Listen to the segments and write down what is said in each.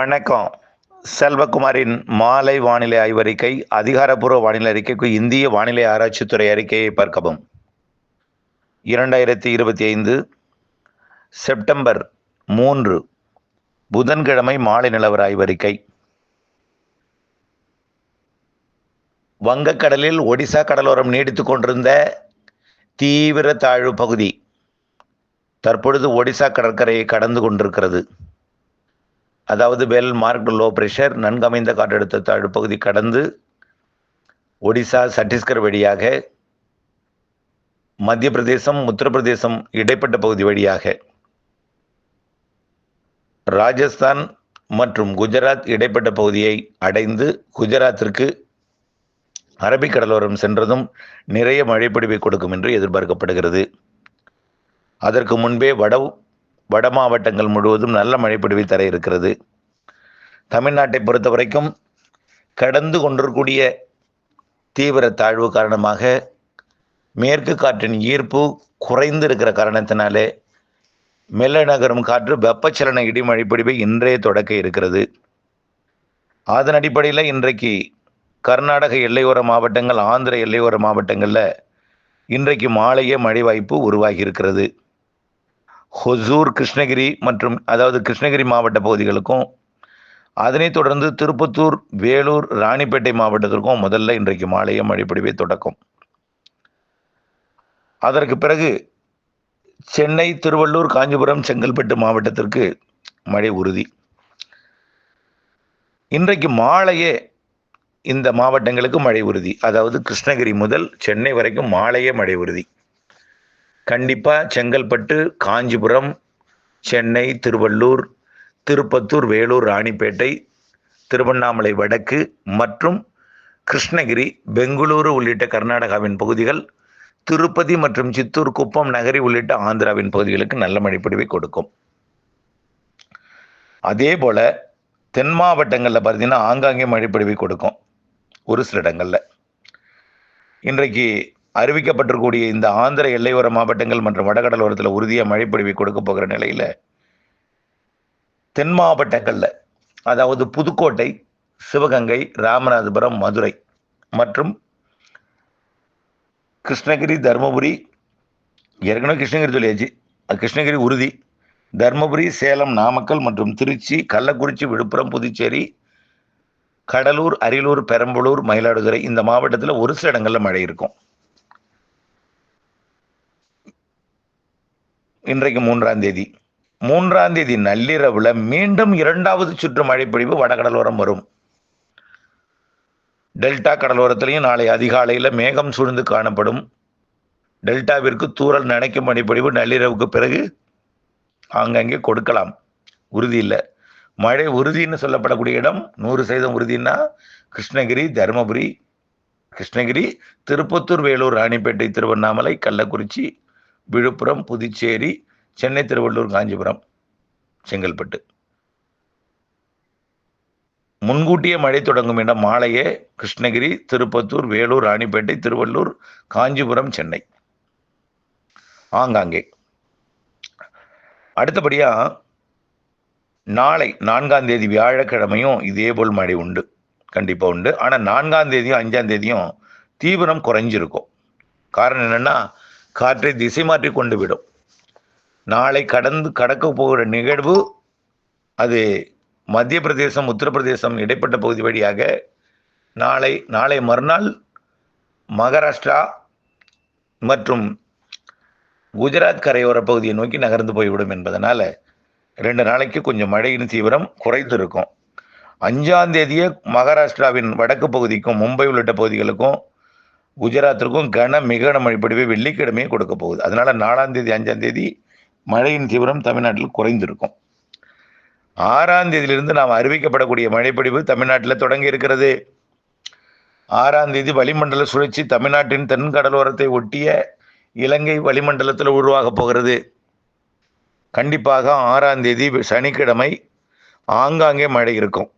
வணக்கம். செல்வகுமாரின் மாலை வானிலை ஆய்வறிக்கை அதிகாரப்பூர்வ வானிலை அறிக்கைக்கு இந்திய வானிலை ஆராய்ச்சித்துறை அறிக்கையை பார்க்கவும். இரண்டாயிரத்தி இருபத்தி ஐந்து செப்டம்பர் மூன்று புதன்கிழமை மாலை நிலவர ஆய்வறிக்கை. வங்கக்கடலில் ஒடிசா கடலோரம் நீடித்துக் கொண்டிருந்த தீவிர தாழ்வு பகுதி தற்பொழுது ஒடிசா கடற்கரையை கடந்து கொண்டிருக்கிறது. அதாவது வெல் மார்க்டு லோ ப்ரெஷர் நன்கமைந்த காற்றழுத்த தாழ்வு பகுதி கடந்து ஒடிசா சத்தீஸ்கர் வழியாக மத்திய பிரதேசம் உத்தரப்பிரதேசம் இடைப்பட்ட பகுதி வழியாக ராஜஸ்தான் மற்றும் குஜராத் இடைப்பட்ட பகுதியை அடைந்து குஜராத்திற்கு அரபிக் கடலோரம் சென்றதும் நிறைய மழைப்பிடிவை கொடுக்கும் என்று எதிர்பார்க்கப்படுகிறது. அதற்கு முன்பே வட வட மாவட்டங்கள் முழுவதும் நல்ல மழைப்பிடிவை தர இருக்கிறது. தமிழ்நாட்டை பொறுத்த வரைக்கும் கடந்து கொண்டிருக்கூடிய தீவிர தாழ்வு காரணமாக மேற்கு காற்றின் ஈர்ப்பு குறைந்து இருக்கிற காரணத்தினாலே மெல்ல நகரும் காற்று வெப்பச்சலன இடிமழை பிடிவை இன்றே தொடக்க இருக்கிறது. அதன் அடிப்படையில் இன்றைக்கு கர்நாடக எல்லையோர மாவட்டங்கள் ஆந்திர எல்லையோர மாவட்டங்களில் இன்றைக்கு மாலையே மழை வாய்ப்பு உருவாகி இருக்கிறது. ஹொசூர் கிருஷ்ணகிரி மற்றும் அதாவது கிருஷ்ணகிரி மாவட்ட பகுதிகளுக்கும் அதனைத் தொடர்ந்து திருப்பத்தூர் வேலூர் ராணிப்பேட்டை மாவட்டத்திற்கும் முதல்ல இன்றைக்கு மாலையே மழைப்பிடிவை தொடக்கும். அதற்கு பிறகு சென்னை திருவள்ளூர் காஞ்சிபுரம் செங்கல்பட்டு மாவட்டத்திற்கு மழை உறுதி. இன்றைக்கு மாலையே இந்த மாவட்டங்களுக்கு மழை உறுதி. அதாவது கிருஷ்ணகிரி முதல் சென்னை வரைக்கும் மாலையே மழை உறுதி. கண்டிப்பாக செங்கல்பட்டு காஞ்சிபுரம் சென்னை திருவள்ளூர் திருப்பத்தூர் வேலூர் ராணிப்பேட்டை திருவண்ணாமலை வடக்கு மற்றும் கிருஷ்ணகிரி பெங்களூரு உள்ளிட்ட கர்நாடகாவின் பகுதிகள் திருப்பதி மற்றும் சித்தூர் குப்பம் நகரி உள்ளிட்ட ஆந்திராவின் பகுதிகளுக்கு நல்ல மழைப்பொழிவை கொடுக்கும். அதே போல் தென் மாவட்டங்களில் பார்த்தீங்கன்னா ஆங்காங்கே மழைப்பொழிவை கொடுக்கும் ஒரு சில இடங்களில். இன்றைக்கு அறிவிக்கப்பட்டிருக்கக்கூடிய இந்த ஆந்திர எல்லையோர மாவட்டங்கள் மற்றும் வடகடலோரத்தில் உறுதியாக மழைப்பொழிவை கொடுக்க போகிற நிலையில் தென் மாவட்டங்களில் அதாவது புதுக்கோட்டை சிவகங்கை ராமநாதபுரம் மதுரை மற்றும் கிருஷ்ணகிரி தருமபுரி ஏற்கனவே கிருஷ்ணகிரி சொல்லியாச்சு. கிருஷ்ணகிரி உறுதி. தருமபுரி சேலம் நாமக்கல் மற்றும் திருச்சி கள்ளக்குறிச்சி விழுப்புரம் புதுச்சேரி கடலூர் அரியலூர் பெரம்பலூர் மயிலாடுதுறை இந்த மாவட்டத்தில் ஒரு சில இடங்களில் மழை இருக்கும். இன்றைக்கு மூன்றாம் தேதி. மூன்றாம் தேதி நள்ளிரவுல மீண்டும் இரண்டாவது சுற்று மழைப்பொழிவு வடகடலோரம் வரும். டெல்டா கடலோரத்திலையும் நாளை அதிகாலையில் மேகம் சூழ்ந்து காணப்படும். டெல்டாவிற்கு தூரல் நினைக்கும் மழைப்பொழிவு நள்ளிரவுக்கு பிறகு ஆங்கங்கே கொடுக்கலாம். உறுதி இல்லை. மழை உறுதின்னு சொல்லப்படக்கூடிய இடம் நூறு சதவீதம் உறுதினா கிருஷ்ணகிரி தருமபுரி கிருஷ்ணகிரி திருப்பத்தூர் வேலூர் ராணிப்பேட்டை திருவண்ணாமலை கள்ளக்குறிச்சி விழுப்புரம் புதுச்சேரி சென்னை திருவள்ளூர் காஞ்சிபுரம் செங்கல்பட்டு. முன்கூட்டியே மழை தொடங்கும் இடம் மாலையே கிருஷ்ணகிரி திருப்பத்தூர் வேலூர் ராணிப்பேட்டை திருவள்ளூர் காஞ்சிபுரம் சென்னை. ஆங்காங்கே. அடுத்தபடியாக நாளை நான்காம் தேதி வியாழக்கிழமையும் இதே போல் மழை உண்டு. கண்டிப்பாக உண்டு. ஆனால் நான்காம் தேதியும் அஞ்சாம் தேதியும் தீவிரம் குறைஞ்சிருக்கும். காரணம் என்னென்னா காற்றை திசை மாற்றி கொண்டு விடும். நாளை கடந்து கடக்க போகிற நிகழ்வு அது மத்திய பிரதேசம் உத்தரப்பிரதேசம் இடைப்பட்ட பகுதி வழியாக நாளை நாளை மறுநாள் மகாராஷ்டிரா மற்றும் குஜராத் கரையோர பகுதியை நோக்கி நகர்ந்து போய்விடும் என்பதனால் ரெண்டு நாளைக்கு கொஞ்சம் மழையின் தீவிரம் குறைந்து இருக்கும். அஞ்சாம் தேதியே மகாராஷ்டிராவின் வடக்கு பகுதிக்கும் மும்பை உள்ளிட்ட பகுதிகளுக்கும் குஜராத்திற்கும் கன மிக மழைப்பொழிவை வெள்ளிக்கிழமையே கொடுக்க போகுது. அதனால நாலாம் தேதி அஞ்சாம் தேதி மழையின் தீவிரம் தமிழ்நாட்டில் குறைந்திருக்கும். ஆறாம் தேதியிலிருந்து நாம் அறிவிக்கப்படக்கூடிய மழைப்பொழிவு தமிழ்நாட்டில் தொடங்கி இருக்கிறது. ஆறாம் தேதி வளிமண்டல சுழற்சி தமிழ்நாட்டின் தென் கடலோரத்தை ஒட்டிய இலங்கை வளிமண்டலத்தில் உருவாக போகிறது. கண்டிப்பாக ஆறாம் தேதி சனிக்கிழமை ஆங்காங்கே மழை இருக்கும்.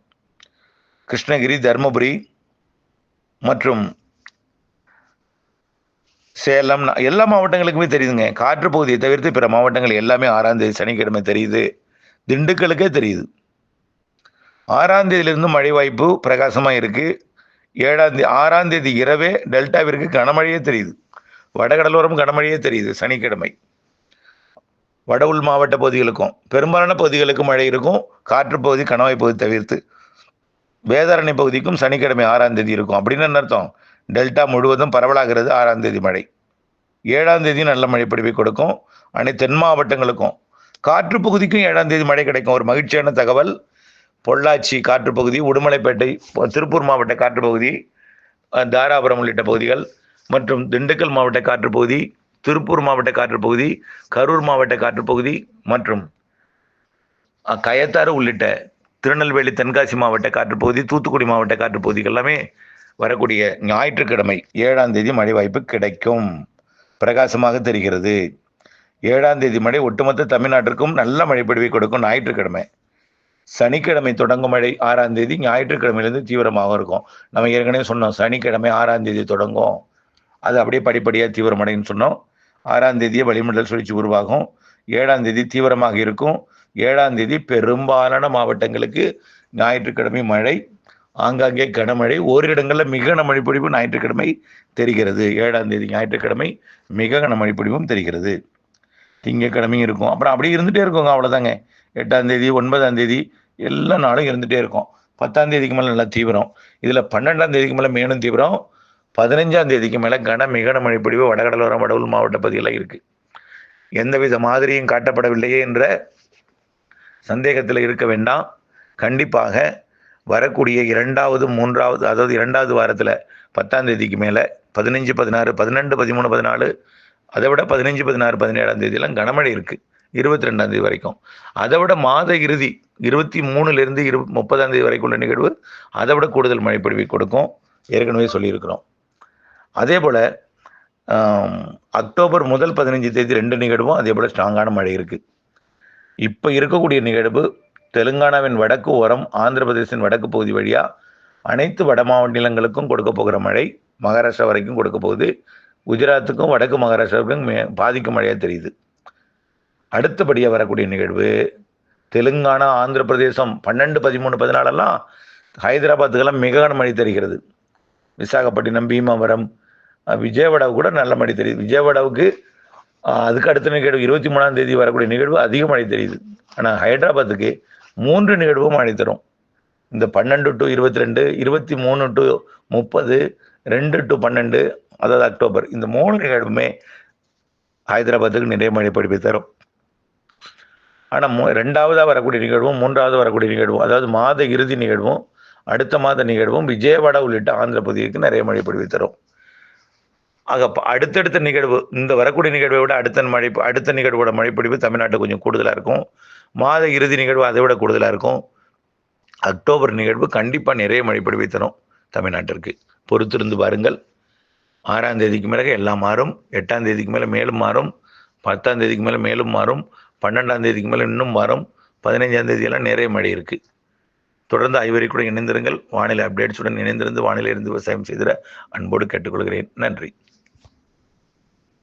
கிருஷ்ணகிரி தருமபுரி மற்றும் சேலம் எல்லா மாவட்டங்களுக்குமே தெரியுதுங்க. காற்று பகுதியை தவிர்த்து பிற மாவட்டங்கள் எல்லாமே ஆறாம் தேதி சனிக்கிழமை தெரியுது. திண்டுக்கலுக்கே தெரியுது. ஆறாம் தேதியிலிருந்து மழை வாய்ப்பு பிரகாசமாக இருக்குது ஏழாம் தேதி ஆறாம் தேதி இரவே டெல்டாவிற்கு கனமழையே தெரியுது. வடகடலோரம் கனமழையே தெரியுது சனிக்கிழமை. வட உள் மாவட்ட பகுதிகளுக்கும் பெரும்பாலான பகுதிகளுக்கு மழை இருக்கும். காற்று பகுதி கணவாய் பகுதி தவிர்த்து. வேதாரண்ய பகுதிக்கும் சனிக்கிழமை ஆறாம் தேதி இருக்கும். அப்படின்னு என்ன அர்த்தம்? டெல்டா முழுவதும் பரவலாகிறது ஆறாம் தேதி மழை. ஏழாம் தேதி நல்ல மழை பொழிவை கொடுக்கும். அனைத்து தென் மாவட்டங்களுக்கும் காற்று பகுதிக்கும் ஏழாம் தேதி மழை கிடைக்கும். ஒரு மகிழ்ச்சியான தகவல். பொள்ளாச்சி காற்று பகுதி உடுமலைப்பேட்டை திருப்பூர் மாவட்ட காற்று பகுதி தாராபுரம் உள்ளிட்ட பகுதிகள் மற்றும் திண்டுக்கல் மாவட்ட காற்று பகுதி திருப்பூர் மாவட்ட காற்று பகுதி கரூர் மாவட்ட காற்று பகுதி மற்றும் கயத்தாறு உள்ளிட்ட திருநெல்வேலி தென்காசி மாவட்ட காற்று பகுதி தூத்துக்குடி மாவட்ட காற்று பகுதிகள் எல்லாமே வரக்கூடிய ஞாயிற்றுக்கிழமை ஏழாம் தேதி மழை வாய்ப்பு கிடைக்கும். பிரகாசமாக தெரிகிறது. ஏழாம் தேதி மழை ஒட்டுமொத்த தமிழ்நாட்டிற்கும் நல்ல மழை பொழிவை கொடுக்கும் ஞாயிற்றுக்கிழமை. சனிக்கிழமை தொடங்கும் மழை ஆறாம் தேதி ஞாயிற்றுக்கிழமையிலேருந்து தீவிரமாக இருக்கும். நம்ம ஏற்கனவே சொன்னோம் சனிக்கிழமை ஆறாம் தேதி தொடங்கும். அது அப்படியே படிப்படியாக தீவிரமடைன்னு சொன்னோம். ஆறாம் தேதியே வளிமண்டல் சுழற்சி உருவாகும். ஏழாம் தேதி தீவிரமாக இருக்கும். ஏழாம் தேதி பெரும்பாலான மாவட்டங்களுக்கு ஞாயிற்றுக்கிழமை மழை ஆங்காங்கே கனமழை. ஓரிடங்களில் மிக கனமழை பொழிவு ஞாயிற்றுக்கிழமை தெரிகிறது. ஏழாம் தேதி ஞாயிற்றுக்கிழமை மிக கனமழை பொழிவும் தெரிகிறது. திங்கக்கிழமையும் இருக்கும். அப்புறம் அப்படியே இருந்துகிட்டே இருக்குங்க அவ்வளோதாங்க எட்டாம் தேதி ஒன்பதாம் தேதி எல்லா நாளும் இருந்துகிட்டே இருக்கும். பத்தாம் தேதிக்கு மேலே நல்லா தீவிரம். இதில் பன்னெண்டாம் தேதிக்கு மேலே மேலும் தீவிரம். பதினஞ்சாம் தேதிக்கு மேலே கன மிகன மழை பொழிவு வடகடலோரம் வடவுள் மாவட்ட பகுதியில் இருக்குது எந்தவித மாதிரியும் காட்டப்படவில்லையே என்ற சந்தேகத்தில் இருக்க வேண்டாம். கண்டிப்பாக வரக்கூடிய இரண்டாவது மூன்றாவது அதாவது இரண்டாவது வாரத்தில் பத்தாம் தேதிக்கு மேலே பதினஞ்சு பதினாறு பதினெண்டு பதிமூணு பதினாலு அதை விட பதினஞ்சு பதினாறு பதினேழாம் தேதியெல்லாம் கனமழை இருக்குது இருபத்தி ரெண்டாம் தேதி வரைக்கும். அதை விட மாத இறுதி இருபத்தி மூணுலேருந்து இரு முப்பதாம் தேதி வரைக்கும் உள்ள நிகழ்வு அதை விட கூடுதல் மழைப்பொழிவை கொடுக்கும். ஏற்கனவே சொல்லியிருக்கிறோம். அதே போல் அக்டோபர் முதல் பதினஞ்சு தேதி ரெண்டு நிகழ்வும் அதே போல் ஸ்ட்ராங்கான மழை இருக்குது இப்போ இருக்கக்கூடிய நிகழ்வு தெலுங்கானாவின் வடக்கு ஓரம் ஆந்திர பிரதேசத்தின் வடக்கு பகுதி வழியாக அனைத்து வட மாநிலங்களுக்கும் கொடுக்க போகிற மழை மகாராஷ்டிரா வரைக்கும் கொடுக்க போகுது. குஜராத்துக்கும் வடக்கு மகாராஷ்டிராவுக்கும் மே பாதிக்கும் மழையாக தெரியுது. அடுத்தபடியாக வரக்கூடிய நிகழ்வு தெலுங்கானா ஆந்திர பிரதேசம் பன்னெண்டு பதிமூணு பதினாலெல்லாம் ஹைதராபாத்துக்கெல்லாம் மிக மழை தெரிகிறது. விசாகப்பட்டினம் பீமாவரம் விஜயவாடாவுக்கு கூட நல்ல மழை தெரியுது. விஜயவாடாவுக்கு அதுக்கு அடுத்த நிகழ்வு இருபத்தி மூணாம் தேதி வரக்கூடிய நிகழ்வு அதிக மழை தெரியுது. ஆனால் ஹைதராபாத்துக்கு மூன்று நிகழ்வும் மழை தரும் இந்த பன்னெண்டு டு இருபத்தி ரெண்டு இருபத்தி மூணு டு முப்பது ரெண்டு டு பன்னெண்டு அதாவது அக்டோபர். இந்த மூணு நிகழ்வுமே ஹைதராபாத்துக்கு நிறைய மழை பொழிவை தரும். ஆனால் மூ ரெண்டாவதாக வரக்கூடிய நிகழ்வும் மூன்றாவது வரக்கூடிய நிகழ்வும் அதாவது மாத இறுதி நிகழ்வும் அடுத்த மாத நிகழ்வும் விஜயவாடா உள்ளிட்ட ஆந்திர பகுதிக்கு நிறைய மழை பொழிவை தரும். ஆக அடுத்தடுத்த நிகழ்வு இந்த வரக்கூடிய நிகழ்வை விட அடுத்த மழை அடுத்த நிகழ்வோட மழைப்பொழிவு தமிழ்நாட்டுக்கு கொஞ்சம் கூடுதலாக இருக்கும். மாத இறுதி நிகழ்வு அதை விட கூடுதலாக இருக்கும். அக்டோபர் நிகழ்வு கண்டிப்பாக நிறைய மழைப்பொழிவை தரும் தமிழ்நாட்டிற்கு. பொறுத்திருந்து பாருங்கள். ஆறாம் தேதிக்கு மேலே எல்லாம் மாறும். எட்டாம் தேதிக்கு மேலே மேலும் மாறும். பத்தாம் தேதிக்கு மேலே மேலும் மாறும். பன்னெண்டாம் தேதிக்கு மேலே இன்னும் மாறும். பதினைஞ்சாம் தேதியெல்லாம் நிறைய மழை இருக்குது தொடர்ந்து ஐவரை கூட இணைந்திருங்கள். வானிலை அப்டேட்ஸுடன் இணைந்திருந்து வானிலை இருந்து விவசாயம் செய்திட அன்போடு கேட்டுக்கொள்கிறேன். நன்றி.